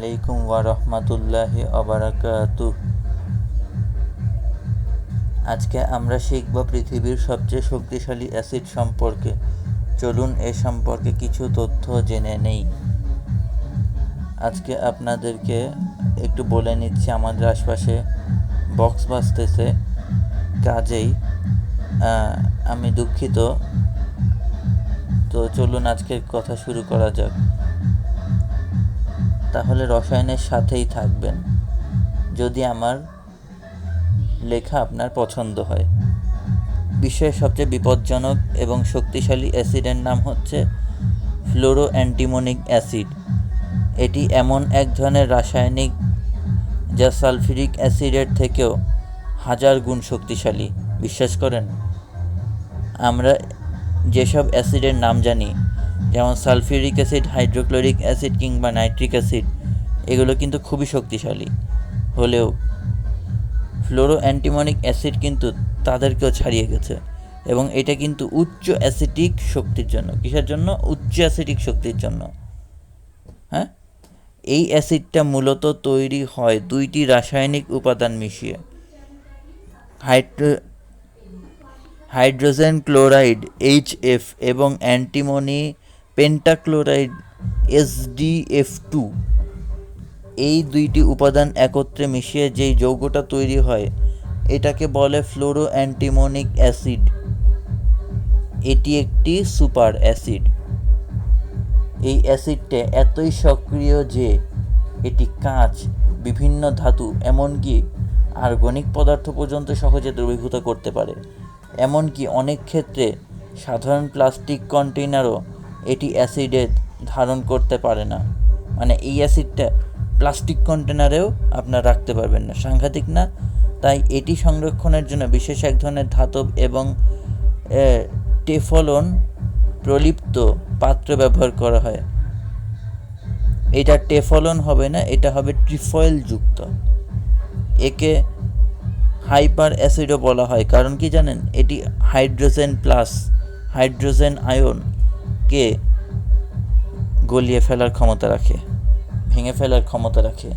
আলাইকুম ওয়া রহমাতুল্লাহি অবারাকাতু আজকে আমরা শিখব পৃথিবীর সবচেয়ে শক্তিশালী অ্যাসিড সম্পর্কে। চলুন এ সম্পর্কে কিছু তথ্য জেনে নেই। আজকে আপনাদেরকে একটু বলে নিচ্ছি, আমাদের আশপাশে বক্স বাজতেছে। কাজেই আমি দুঃখিত। তো চলুন আজকের কথা শুরু করা যাক। তাহলে রসায়নের সাথেই থাকবেন, যদি আমার লেখা আপনার পছন্দ হয়। বিশ্বের সবচেয়ে বিপজ্জনক এবং শক্তিশালী অ্যাসিডের নাম হচ্ছে ফ্লোরো অ্যান্টিমোনিক অ্যাসিড। এটি এমন এক ধরনের রাসায়নিক যা সালফিউরিক অ্যাসিডের থেকেও হাজার গুণ শক্তিশালী। বিশ্বাস করেন, আমরা যেসব অ্যাসিডের নাম জানি যেমন সালফিউরিক অ্যাসিড, হাইড্রোক্লোরিক অ্যাসিড কিংবা নাইট্রিক অ্যাসিড, এগুলো কিন্তু খুবই শক্তিশালী। হলেও ফ্লোরো অ্যান্টিমনিক অ্যাসিড কিন্তু তাদেরকেও ছাড়িয়ে গেছে এবং এটা কিন্তু উচ্চ অ্যাসিটিক শক্তির জন্য। কিসের জন্য? উচ্চ অ্যাসিটিক শক্তির জন্য। হ্যাঁ? এই অ্যাসিডটা মূলত তৈরি হয় দুইটি রাসায়নিক উপাদান মিশিয়ে। Hydro, hydrogen chloride, H F এবং অ্যান্টিমনি পেন্টাক্লোরাইড এসডিএফ টু, এই দুইটি উপাদান একত্রে মিশিয়ে যেই যৌগটা তৈরি হয়, এটাকে বলে ফ্লোরো অ্যান্টিমনিক অ্যাসিড। এটি একটি সুপার অ্যাসিড। এই অ্যাসিডটা এতই সক্রিয় যে এটি কাঁচ, বিভিন্ন ধাতু, এমনকি আর্গনিক পদার্থ পর্যন্ত সহজে দ্রবীভূত করতে পারে। এমনকি অনেক ক্ষেত্রে সাধারণ প্লাস্টিক কন্টেইনারও এটি অ্যাসিডে ধারণ করতে পারে না। মানে এই অ্যাসিডটা প্লাস্টিক কন্টেনারেও আপনার রাখতে পারবেন না। সাংঘাতিক না? তাই এটি সংরক্ষণের জন্য বিশেষ এক ধরনের ধাতব এবং টেফলন প্রলিপ্ত পাত্র ব্যবহার করা হয়। এটা টেফলন হবে না, এটা হবে ট্রিফয়েল যুক্ত। একে হাইপার অ্যাসিডও বলা হয়। কারণ কি জানেন? এটি হাইড্রোজেন প্লাস হাইড্রোজেন আয়নকে গলিয়ে ফেলার ক্ষমতা রাখে, ভেঙে ফেলার ক্ষমতা রাখে?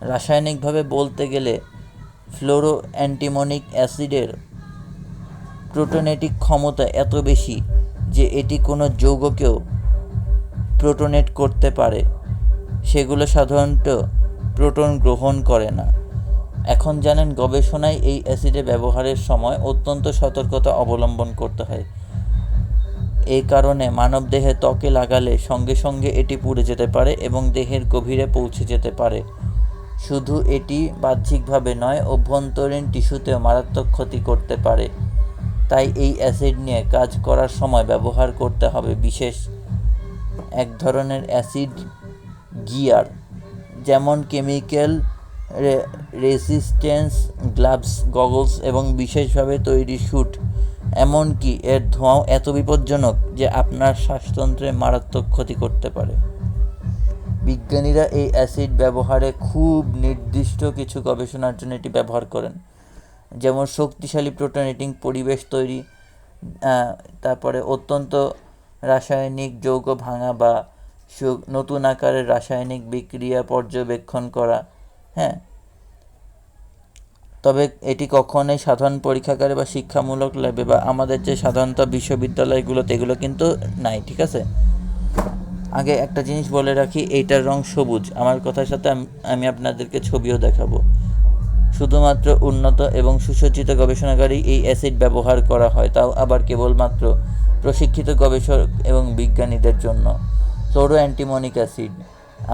রাসায়নিকভাবে বলতে গেলে ফ্লোরো অ্যান্টিমনিক অ্যাসিডের প্রোটোনেটিক ক্ষমতা এত বেশি যে এটি কোনো যৌগকেও প্রোটোনেট করতে পারে। সেগুলো সাধারণত প্রোটন গ্রহণ করে না। এখন জানেন গবেষণায় এই অ্যাসিডের ব্যবহারের সময় অত্যন্ত সতর্কতা অবলম্বন করতে হয়। এই কারণে মানবদেহে ত্বকে লাগালে সঙ্গে সঙ্গে এটি পুড়ে যেতে পারে এবং দেহের গভীরে পৌঁছে যেতে পারে। শুধু এটি বাহ্যিকভাবে নয়, অভ্যন্তরীণ টিস্যুতেও মারাত্মক ক্ষতি করতে পারে। তাই এই অ্যাসিড নিয়ে কাজ করার সময় ব্যবহার করতে হবে বিশেষ এক ধরনের অ্যাসিড গিয়ার, যেমন কেমিক্যাল রেসিস্টেন্স গ্লাভস, গগলস এবং বিশেষভাবে তৈরি স্যুট। এমনকি এর ধোঁয়াও এত বিপজ্জনক যে আপনার শ্বাসতন্ত্রে মারাত্মক ক্ষতি করতে পারে। বিজ্ঞানীরা এই অ্যাসিড ব্যবহারে খুব নির্দিষ্ট কিছু গবেষণার জন্য এটি ব্যবহার করেন, যেমন শক্তিশালী প্রোটোনেটিং পরিবেশ তৈরি তারপরে অত্যন্ত রাসায়নিক যৌগ ভাঙা বা নতুন আকারের রাসায়নিক বিক্রিয়া পর্যবেক্ষণ করা হ্যাঁ তবে এটি কখনোই সাধারণ পরীক্ষাগারে বা শিক্ষামূলক ল্যাবে বা আমাদের যে সাধারণত বিশ্ববিদ্যালয়গুলোতে এগুলো কিন্তু নাই, ঠিক আছে? আগে একটা জিনিস বলে রাখি, এইটার রং সবুজ। আমার কথার সাথে আমি আপনাদেরকে ছবিও দেখাবো। শুধুমাত্র উন্নত এবং সুসজ্জিত গবেষণাগারেই এই অ্যাসিড ব্যবহার করা হয়, তাও আবার কেবলমাত্র প্রশিক্ষিত গবেষক এবং বিজ্ঞানীদের জন্য। সৌর অ্যান্টিমনিক অ্যাসিড।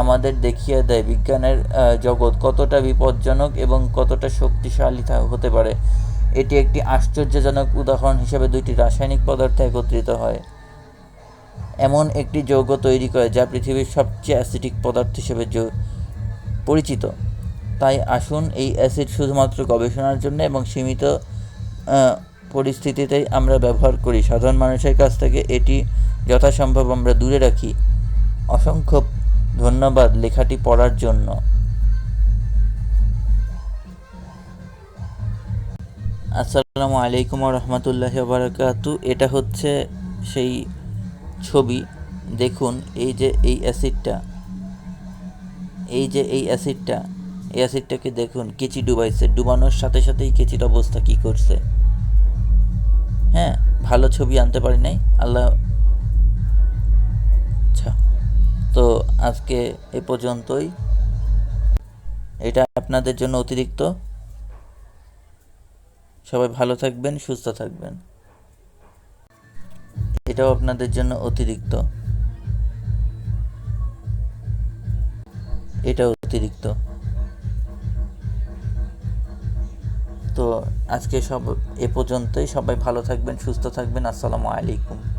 আমাদের দেখিয়ে দেয়। বিজ্ঞানের জগৎ কতটা বিপজ্জনক এবং কতটা শক্তিশালী হতে পারে। এটি একটি আশ্চর্যজনক উদাহরণ হিসেবে দুইটি রাসায়নিক পদার্থ একত্রিত হয়। এমন একটি যৌগ তৈরি করে যা পৃথিবীর সবচেয়ে অ্যাসিডিক পদার্থ হিসেবে পরিচিত। তাই আসুন এই অ্যাসিড শুধুমাত্র গবেষণার জন্য এবং সীমিত পরিস্থিতিতেই আমরা ব্যবহার করি। সাধারণ মানুষের কাছ থেকে এটি যথাসম্ভব আমরা দূরে রাখি। অসংখ্য ধন্যবাদ লেখাটি পড়ার জন্য। আসসালামু আলাইকুম রহমতুল্লাহ বারাকাতু। এটা হচ্ছে সেই ছবি। দেখুন, এই যে এই অ্যাসিডটা, এই যে এই অ্যাসিডটা, এই অ্যাসিডটাকে দেখুন, কেচি ডুবাইছে। ডুবানোর সাথে সাথেই কেচির অবস্থা কি করছে? হ্যাঁ ভালো ছবি আনতে পারি নাই। আল্লাহ আচ্ছা। তো আজকে এ পর্যন্তই। এটা আপনাদের জন্য অতিরিক্ত। সবাই ভালো থাকবেন, সুস্থ থাকবেন। এটাও আপনাদের জন্য অতিরিক্ত। এটাও অতিরিক্ত। তো আজকে সব এ পর্যন্তই। সবাই ভালো থাকবেন, সুস্থ থাকবেন। আসসালামু আলাইকুম।